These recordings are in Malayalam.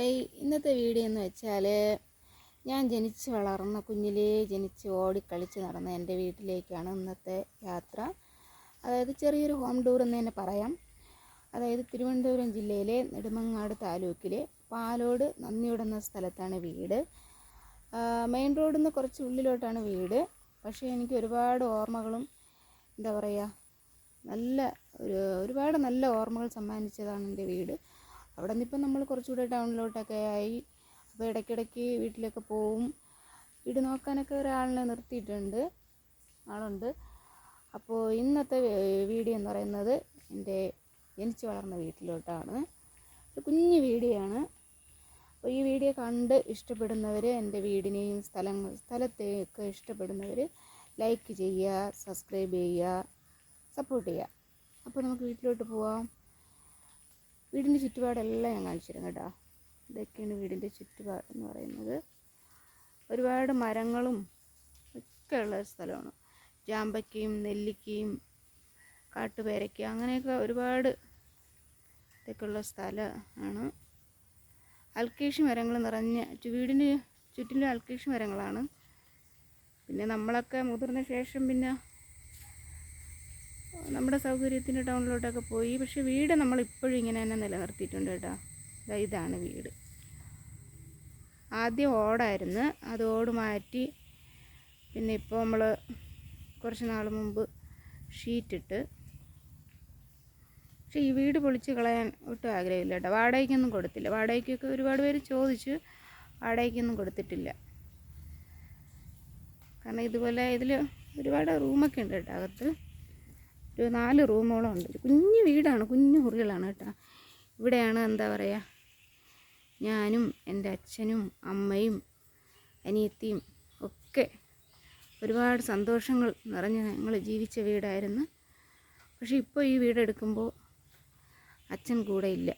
ഹായ് ഇന്നത്തെ വീഡിയോ എന്ന് വെച്ചാൽ ഞാൻ ജനിച്ച് വളർന്ന കുഞ്ഞിലേ ജനിച്ച് ഓടിക്കളിച്ച് നടന്ന എന്റെ വീട്ടിലേക്കാണ് ഇന്നത്തെ യാത്ര. അതായത് ചെറിയൊരു ഹോം ടൂർ എന്ന് തന്നെ പറയാം. അതായത് തിരുവനന്തപുരം ജില്ലയിലെ നെടുമങ്ങാട് താലൂക്കിലെ പാലോട് നന്ദിയോട് സ്ഥലത്താണ് വീട്. മെയിൻ റോഡിൽ നിന്ന് കുറച്ച് ഉള്ളിലോട്ടാണ് വീട്. പക്ഷേ എനിക്ക് ഒരുപാട് ഓർമ്മകളും എന്താ പറയുക നല്ല ഒരു ഒരുപാട് നല്ല ഓർമ്മകൾ സമ്മാനിച്ചതാണ് എന്റെ വീട്. അവിടെ നിന്ന് ഇപ്പം നമ്മൾ കുറച്ചുകൂടെ ടൗണിലോട്ടൊക്കെ ആയി. അപ്പോൾ ഇടയ്ക്കിടയ്ക്ക് വീട്ടിലൊക്കെ പോവും. വീട് നോക്കാനൊക്കെ ഒരാളിനെ നിർത്തിയിട്ടുണ്ട്. ആളുണ്ട്. അപ്പോൾ ഇന്നത്തെ വീഡിയോ എന്ന് പറയുന്നത് എന്റെ ജനിച്ചു വളർന്ന വീട്ടിലോട്ടാണ്. ഒരു കുഞ്ഞു വീഡിയോ ആണ്. അപ്പോൾ ഈ വീഡിയോ കണ്ട് ഇഷ്ടപ്പെടുന്നവർ എന്റെ വീടിനെയും സ്ഥലങ്ങൾ സ്ഥലത്തെയൊക്കെ ഇഷ്ടപ്പെടുന്നവർ ലൈക്ക് ചെയ്യുക സബ്സ്ക്രൈബ് ചെയ്യുക സപ്പോർട്ട് ചെയ്യുക. അപ്പോൾ നമുക്ക് വീട്ടിലോട്ട് പോവാം. വീടിന്റെ ചുറ്റുപാടെല്ലാം ഞാൻ കാണിച്ചു തരാം കേട്ടോ. ഇതൊക്കെയാണ് വീടിന്റെ ചുറ്റുപാട് എന്ന് പറയുന്നത്. ഒരുപാട് മരങ്ങളും ഒക്കെ ഉള്ള സ്ഥലമാണ്. ജാമ്പയ്ക്കയും നെല്ലിക്കയും കാട്ടുപേരയ്ക്ക അങ്ങനെയൊക്കെ ഒരുപാട് ഇതൊക്കെ ഉള്ള സ്ഥലമാണ്. അൽക്കേഷ് മരങ്ങൾ നിറഞ്ഞ വീടിന് ചുറ്റിലും അൽക്കേഷ് മരങ്ങളാണ്. പിന്നെ നമ്മളൊക്കെ മുതിർന്ന ശേഷം പിന്നെ സൗകര്യത്തിന് ടൗണിലോട്ടൊക്കെ പോയി. പക്ഷെ വീട് നമ്മൾ ഇപ്പോഴും ഇങ്ങനെ തന്നെ നിലനിർത്തിയിട്ടുണ്ട് കേട്ടോ. ഇതാണ് വീട്. ആദ്യം ഓടായിരുന്നു. അത് ഓട് മാറ്റി പിന്നെ ഇപ്പോൾ നമ്മൾ കുറച്ച് നാൾ മുമ്പ് ഷീറ്റിട്ട്. പക്ഷേ ഈ വീട് പൊളിച്ച് കളയാൻ ഒട്ടും ആഗ്രഹമില്ല കേട്ടോ. വാടകയ്ക്കൊന്നും കൊടുത്തില്ല. വാടകയ്ക്കൊക്കെ ഒരുപാട് പേര് ചോദിച്ച് വാടകയ്ക്കൊന്നും കൊടുത്തിട്ടില്ല. കാരണം ഇതുപോലെ ഇതിൽ ഒരുപാട് റൂമൊക്കെ ഉണ്ട് കേട്ടോ അകത്ത്. ഒരു നാല് റൂമോളം ഉണ്ട്. കുഞ്ഞു വീടാണ് കുഞ്ഞു മുറികളാണ് കേട്ടോ. ഇവിടെയാണ് എന്താ പറയുക ഞാനും എന്റെ അച്ഛനും അമ്മയും അനിയത്തിയും ഒക്കെ ഒരുപാട് സന്തോഷങ്ങൾ നിറഞ്ഞ ഞങ്ങൾ ജീവിച്ച വീടായിരുന്നു. പക്ഷെ ഇപ്പോൾ ഈ വീടെടുക്കുമ്പോൾ അച്ഛൻ കൂടെ ഇല്ല.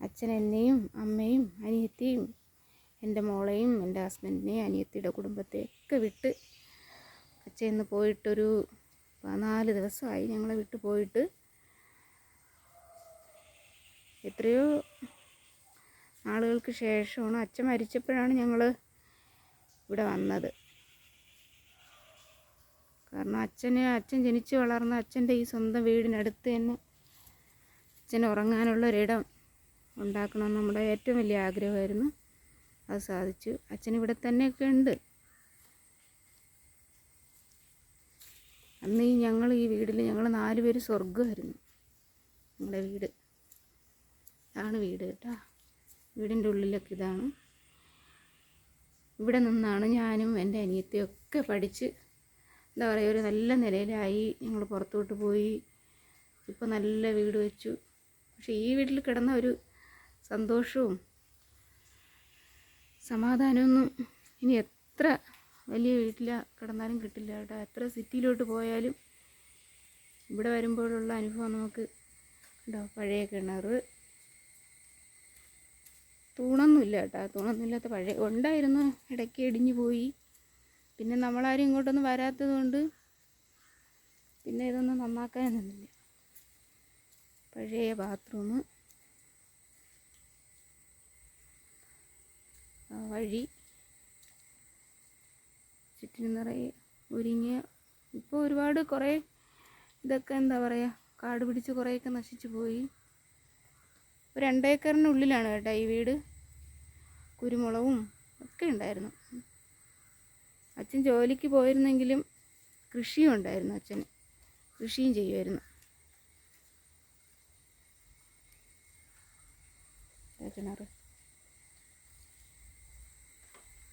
അച്ഛൻ എന്നെയും അമ്മയും അനിയത്തിയും എന്റെ മോളെയും എന്റെ ഹസ്ബൻഡിനെയും അനിയത്തിയുടെ കുടുംബത്തെയൊക്കെ വിട്ട് അച്ഛൻ ഇന്ന് പോയിട്ടൊരു പതിനാല് ദിവസമായി ഞങ്ങളെ വിട്ടു പോയിട്ട്. എത്രയോ നാളുകൾക്ക് ശേഷമാണ് അച്ഛൻ മരിച്ചപ്പോഴാണ് ഞങ്ങൾ ഇവിടെ വന്നത്. കാരണം അച്ഛന് അച്ഛൻ ജനിച്ചു വളർന്ന അച്ഛന്റെ ഈ സ്വന്തം വീടിനടുത്ത് തന്നെ അച്ഛൻ ഉറങ്ങാനുള്ള ഒരിടം ഉണ്ടാക്കണമെന്ന് നമ്മുടെ ഏറ്റവും വലിയ ആഗ്രഹമായിരുന്നു. അത് സാധിച്ചു. അച്ഛൻ ഇവിടെ തന്നെയൊക്കെ ഉണ്ട്. അന്ന് ഈ ഞങ്ങൾ ഈ വീട്ടിൽ ഞങ്ങൾ നാല് പേര് സ്വർഗമായിരുന്നു ഞങ്ങളുടെ വീട്. ഇതാണ് വീട് കേട്ടോ. വീടിന്റെ ഉള്ളിലൊക്കെ ഇതാണ്. ഇവിടെ നിന്നാണ് ഞാനും എന്റെ അനിയത്തിയും ഒക്കെ പഠിച്ച് എന്താ പറയുക ഒരു നല്ല നിലയിലായി. ഞങ്ങൾ പുറത്തോട്ട് പോയി. ഇപ്പോൾ നല്ല വീട് വെച്ചു. പക്ഷേ ഈ വീട്ടിൽ കിടന്ന ഒരു സന്തോഷവും സമാധാനമൊന്നും ഇനി എത്ര വലിയ വീട്ടിൽ കിടന്നാലും കിട്ടില്ല കേട്ടോ. എത്ര സിറ്റിയിലോട്ട് പോയാലും ഇവിടെ വരുമ്പോഴുള്ള അനുഭവം നമുക്ക് കേട്ടോ പഴയ കിണർ തൂണൊന്നുമില്ല കേട്ടോ. തൂണൊന്നുമില്ലാത്ത പഴയ ഉണ്ടായിരുന്നു. ഇടയ്ക്ക് ഇടിഞ്ഞു പോയി. പിന്നെ നമ്മളാരും ഇങ്ങോട്ടൊന്നും വരാത്തത് കൊണ്ട് പിന്നെ ഇതൊന്നും നന്നാക്കാനൊന്നുമില്ല പഴയ ബാത്റൂം വഴി ചുറ്റിനും നിറയെ ഒരുങ്ങിയ ഇപ്പോൾ ഒരുപാട് കുറേ ഇതൊക്കെ എന്താ പറയുക കാട് പിടിച്ച് കുറേയൊക്കെ നശിച്ചു പോയി. ഒരു രണ്ടേക്കറിനുള്ളിലാണ് കേട്ടോ ഈ വീട്. കുരുമുളകും ഒക്കെ ഉണ്ടായിരുന്നു. അച്ഛൻ ജോലിക്ക് പോയിരുന്നെങ്കിലും കൃഷിയും ഉണ്ടായിരുന്നു അച്ഛന്. കൃഷിയും ചെയ്യുമായിരുന്നു.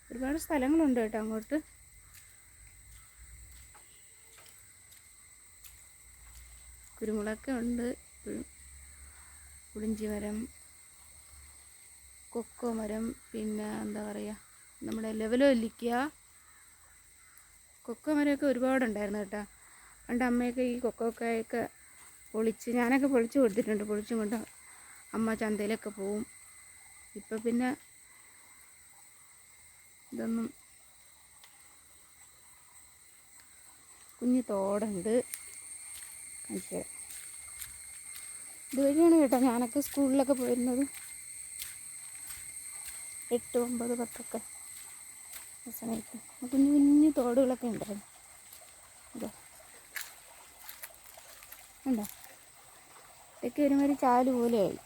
ഒരുപാട് സ്ഥലങ്ങളുണ്ട് കേട്ടോ അങ്ങോട്ട്. കുരുമുളകൊക്കെ ഉണ്ട് പുളിഞ്ചി മരം കൊക്കോ മരം പിന്നെ എന്താ പറയുക നമ്മുടെ ലെവലോ ഇല്ലിക്കുക കൊക്കോ മരമൊക്കെ ഒരുപാടുണ്ടായിരുന്നു കേട്ടോ. പണ്ട് അമ്മയൊക്കെ ഈ കൊക്കോക്കായൊക്കെ പൊളിച്ച് ഞാനൊക്കെ പൊളിച്ച് കൊടുത്തിട്ടുണ്ട്. പൊളിച്ചും കൊണ്ട് അമ്മ ചന്തയിലൊക്കെ പോവും. ഇപ്പം പിന്നെ ഇതൊന്നും കുഞ്ഞു തോടുണ്ട്. തരാം. ഇതുവഴിയാണ് കേട്ടോ ഞാനൊക്കെ സ്കൂളിലൊക്കെ പോയിരുന്നത്. എട്ട് ഒമ്പത് പത്തൊക്കെ ആ സമയത്ത്. കുഞ്ഞു കുഞ്ഞു തോടുകളൊക്കെ ഉണ്ടായിരുന്നു ഇതോ. ഉണ്ടോ ഇതൊക്കെ ഒരുമാതിരി ചാൽ പോലെയായി.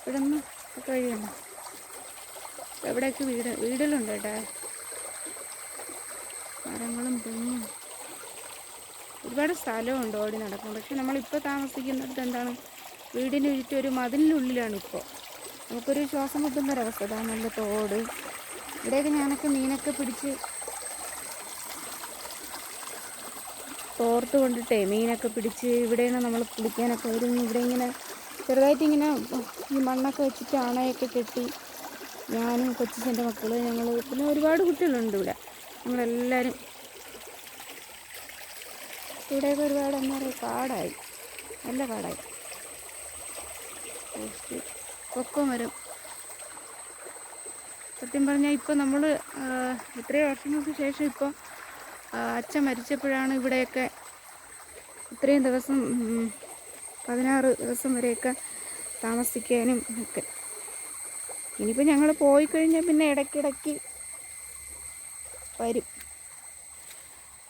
ഇവിടെ നിന്ന് ഒക്കെ വഴിയുണ്ട്? എവിടെയൊക്കെ വീട് വീടുകളുണ്ട് കേട്ടോ? മരങ്ങളും തെങ്ങും. ഒരുപാട് സ്ഥലമുണ്ട് ഓടി നടക്കും പക്ഷെ നമ്മളിപ്പോൾ താമസിക്കുന്നിടത്ത് എന്താണ്? വീടിന് ചുറ്റും ഒരു മതിലിനുള്ളിലാണ് ഇപ്പോൾ നമുക്കൊരു ശ്വാസം മുട്ടുന്ന ഒരവസ്ഥ നല്ല തോട്. ഇവിടെയൊക്കെ ഞാനൊക്കെ മീനൊക്കെ പിടിച്ച് തോർത്ത് കൊണ്ടിട്ടേ മീനൊക്കെ പിടിച്ച് ഇവിടെയാണ് നമ്മൾ കുളിക്കാനൊക്കെ വരും ഇവിടെ ഇങ്ങനെ ചെറുതായിട്ട് ഇങ്ങനെ ഈ മണ്ണൊക്കെ വെച്ചിട്ട് ആണയൊക്കെ കെട്ടി ഞാനും കൊച്ചിച്ചന്റെ മക്കൾ ഞങ്ങൾ പിന്നെ ഒരുപാട് കുട്ടികളുണ്ട് ഇവിടെ. നമ്മളെല്ലാവരും ഇവിടെയൊക്കെ ഒരുപാട് എന്താ പറയുക കാടായി നല്ല കാടായി കൊക്കം വരും. സത്യം പറഞ്ഞാൽ ഇപ്പോൾ നമ്മൾ ഇത്രയും വർഷങ്ങൾക്ക് ശേഷം ഇപ്പോൾ അച്ഛൻ മരിച്ചപ്പോഴാണ് ഇവിടെയൊക്കെ ഇത്രയും ദിവസം പതിനാറ് ദിവസം വരെയൊക്കെ താമസിക്കാനും ഒക്കെ. ഇനിയിപ്പോൾ ഞങ്ങൾ പോയി കഴിഞ്ഞാൽ പിന്നെ ഇടയ്ക്കിടയ്ക്ക് വരും.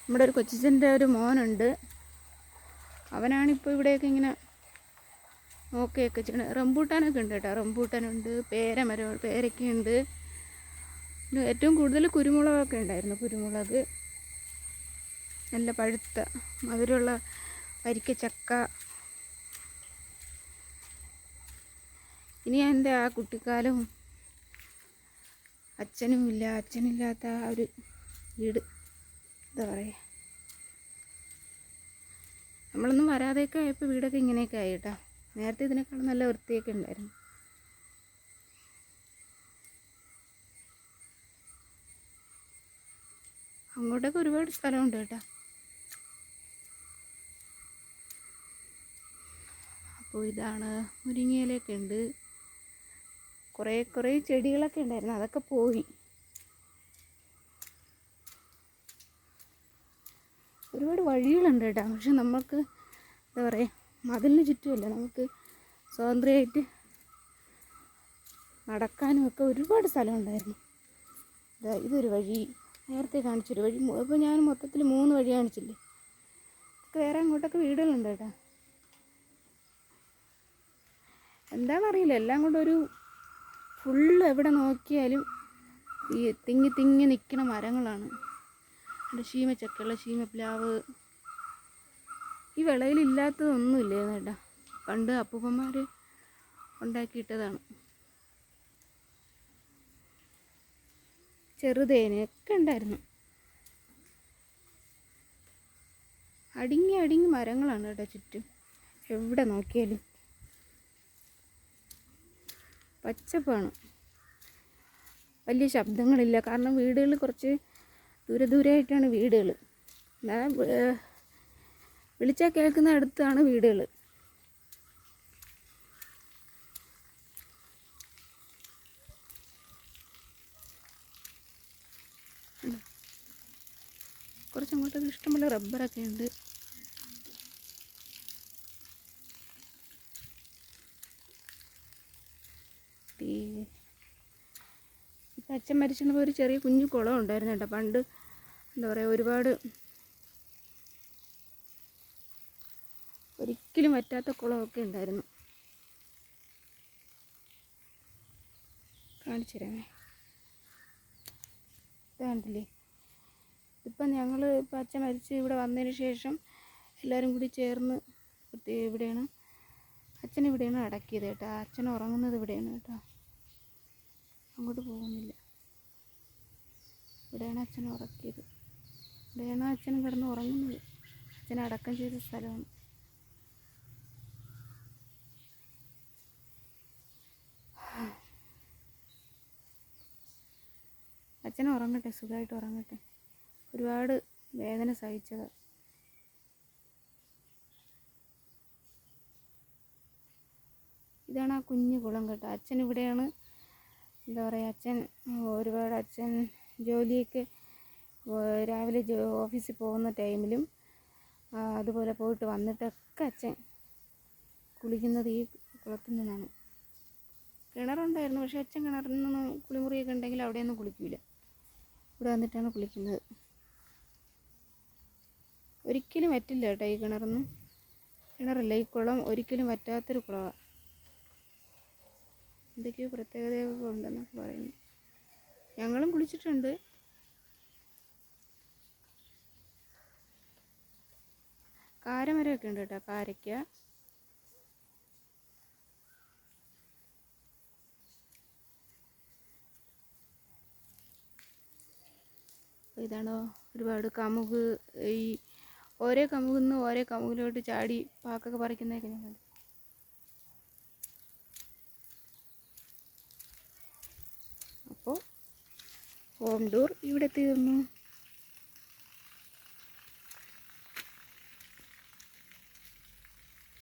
നമ്മുടെ ഒരു കൊച്ചിച്ചന്റെ ഒരു മോനുണ്ട്. അവനാണിപ്പോൾ ഇവിടെയൊക്കെ ഇങ്ങനെ നോക്കുകയൊക്കെ ചെയ്യണത് റംബൂട്ടാനൊക്കെ ഉണ്ട് കേട്ടോ. റംബൂട്ടാനുണ്ട് പേരമരം പേരയ്ക്കയുണ്ട് പിന്നെ ഏറ്റവും കൂടുതൽ കുരുമുളകൊക്കെ ഉണ്ടായിരുന്നു കുരുമുളക്. നല്ല പഴുത്ത മധുരമുള്ള വരിക്കച്ചക്ക. ഇനി എന്റെ ആ കുട്ടിക്കാലവും അച്ഛനും ഇല്ല അച്ഛനില്ലാത്ത ആ ഒരു വീട്. എന്താ പറയുക നമ്മളൊന്നും വരാതെയൊക്കെ ആയപ്പോൾ വീടൊക്കെ ഇങ്ങനെയൊക്കെ ആയി കേട്ടോ. നേരത്തെ ഇതിനേക്കാളും നല്ല വൃത്തിയൊക്കെ ഉണ്ടായിരുന്നു. അങ്ങോട്ടൊക്കെ ഒരുപാട് സ്ഥലമുണ്ട് കേട്ടോ. അപ്പോൾ ഇതാണ് മുരിങ്ങയിലൊക്കെ ഉണ്ട്. കുറേ കുറേ ചെടികളൊക്കെ ഉണ്ടായിരുന്നു. അതൊക്കെ പോയി ഒരുപാട് വഴികളുണ്ട് കേട്ടോ. പക്ഷെ നമുക്ക് എന്താ പറയുക മതിലിന് ചുറ്റുമല്ല. നമുക്ക് സ്വാതന്ത്ര്യമായിട്ട് നടക്കാനും ഒക്കെ ഒരുപാട് സ്ഥലമുണ്ടായിരുന്നു. ഇതാ ഇതൊരു വഴി. നേരത്തെ കാണിച്ചൊരു വഴി. അപ്പോൾ ഞാൻ മൊത്തത്തിൽ മൂന്ന് വഴി കാണിച്ചില്ലേ? വേറെ അങ്ങോട്ടൊക്കെ വീടുകളുണ്ട് കേട്ടോ. എന്താണെന്നറിയില്ല എല്ലാം കൊണ്ടൊരു ഫുള്ള് എവിടെ നോക്കിയാലും ഈ തിങ്ങി തിങ്ങി നിൽക്കുന്ന മരങ്ങളാണ്. ഇവിടെ ശീമച്ചക്കയുള്ള ശീമപ്ലാവ് ഈ വിളയിലില്ലാത്തതൊന്നുമില്ലായിരുന്നു കേട്ടോ പണ്ട് അപ്പൂപ്പന്മാർ ഉണ്ടാക്കിയിട്ടതാണ്. ചെറുതേനൊക്കെ ഉണ്ടായിരുന്നു. അടിങ്ങി അടിങ്ങി മരങ്ങളാണ് കേട്ടോ ചുറ്റും. എവിടെ നോക്കിയാലും. പച്ചപ്പാണ് വലിയ ശബ്ദങ്ങളില്ല. കാരണം വീടുകൾ കുറച്ച് ദൂരെ ദൂരെ ആയിട്ടാണ് വീടുകൾ എന്നാൽ വിളിച്ചാൽ കേൾക്കുന്ന അടുത്താണ് വീടുകൾ കുറച്ചങ്ങോട്ടൊക്കെ ഇഷ്ടംപോലെ റബ്ബറൊക്കെ ഉണ്ട്. ഇപ്പം അച്ഛൻ മരിച്ചപ്പോൾ ഒരു ചെറിയ കുഞ്ഞു കുളം ഉണ്ടായിരുന്നു കേട്ടോ. പണ്ട് എന്താ പറയുക ഒരുപാട് ഒരിക്കലും വറ്റാത്ത കുളമൊക്കെ ഉണ്ടായിരുന്നു. കാണിച്ചു തരാമേ കണ്ടില്ലേ? ഇപ്പം ഞങ്ങൾ ഇപ്പം അച്ഛൻ മരിച്ച്. ഇവിടെ വന്നതിന് ശേഷം എല്ലാവരും കൂടി ചേർന്ന് ഇവിടെയാണ്. അച്ഛൻ ഇവിടെയാണ് അടക്കിയത് കേട്ടോ. അച്ഛൻ ഉറങ്ങുന്നത് ഇവിടെയാണ് കേട്ടോ. അങ്ങോട്ട് പോകുന്നില്ല. ഇവിടെയാണ് അച്ഛൻ ഉറക്കിയത്. ഇവിടെയാണ് അച്ഛൻ കിടന്ന് ഉറങ്ങുന്നത്. അച്ഛൻ അടക്കം ചെയ്ത സ്ഥലമാണ്. അച്ഛൻ ഉറങ്ങട്ടെ സുഖമായിട്ട് ഉറങ്ങട്ടെ. ഒരുപാട് വേദന സഹിച്ചത്. ഇതാണ് ആ കുഞ്ഞു കുളം കേട്ടോ. അച്ഛൻ ഇവിടെയാണ്. എന്താ പറയുക അച്ഛൻ ഒരുപാട് അച്ഛൻ ജോലിയൊക്കെ രാവിലെ ഓഫീസിൽ പോകുന്ന ടൈമിലും അതുപോലെ പോയിട്ട് വന്നിട്ടൊക്കെ അച്ഛൻ കുളിക്കുന്നത് ഈ കുളത്തിൽ നിന്നാണ്. കിണറുണ്ടായിരുന്നു പക്ഷെ അച്ഛൻ കിണറിൽ നിന്ന് കുളിമുറിയൊക്കെ ഉണ്ടെങ്കിൽ അവിടെയൊന്നും കുളിക്കില്ല ഇവിടെ വന്നിട്ടാണ് കുളിക്കുന്നത്. ഒരിക്കലും പറ്റില്ല കേട്ടോ ഈ കിണറൊന്നും. കിണറല്ല ഈ കുളം ഒരിക്കലും പറ്റാത്തൊരു കുളമാണ് എന്തൊക്കെയോ പ്രത്യേകതയൊക്കെ ഉണ്ടെന്നൊക്കെ പറയുന്നു. ഞങ്ങളും കുളിച്ചിട്ടുണ്ട്. കാരമരമൊക്കെ ഉണ്ട് കേട്ടോ കാരയ്ക്ക. ഇതാണോ ഒരുപാട് കമുക് ഈ ഓരോ കമുകിൽ നിന്ന് ഓരോ കമുകിലോട്ട് ചാടി പാക്കൊക്കെ പറിക്കുന്നതൊക്കെ ഞാൻ കണ്ടു. അപ്പോൾ ഹോം ഡോർ ഇവിടെ തീർന്നു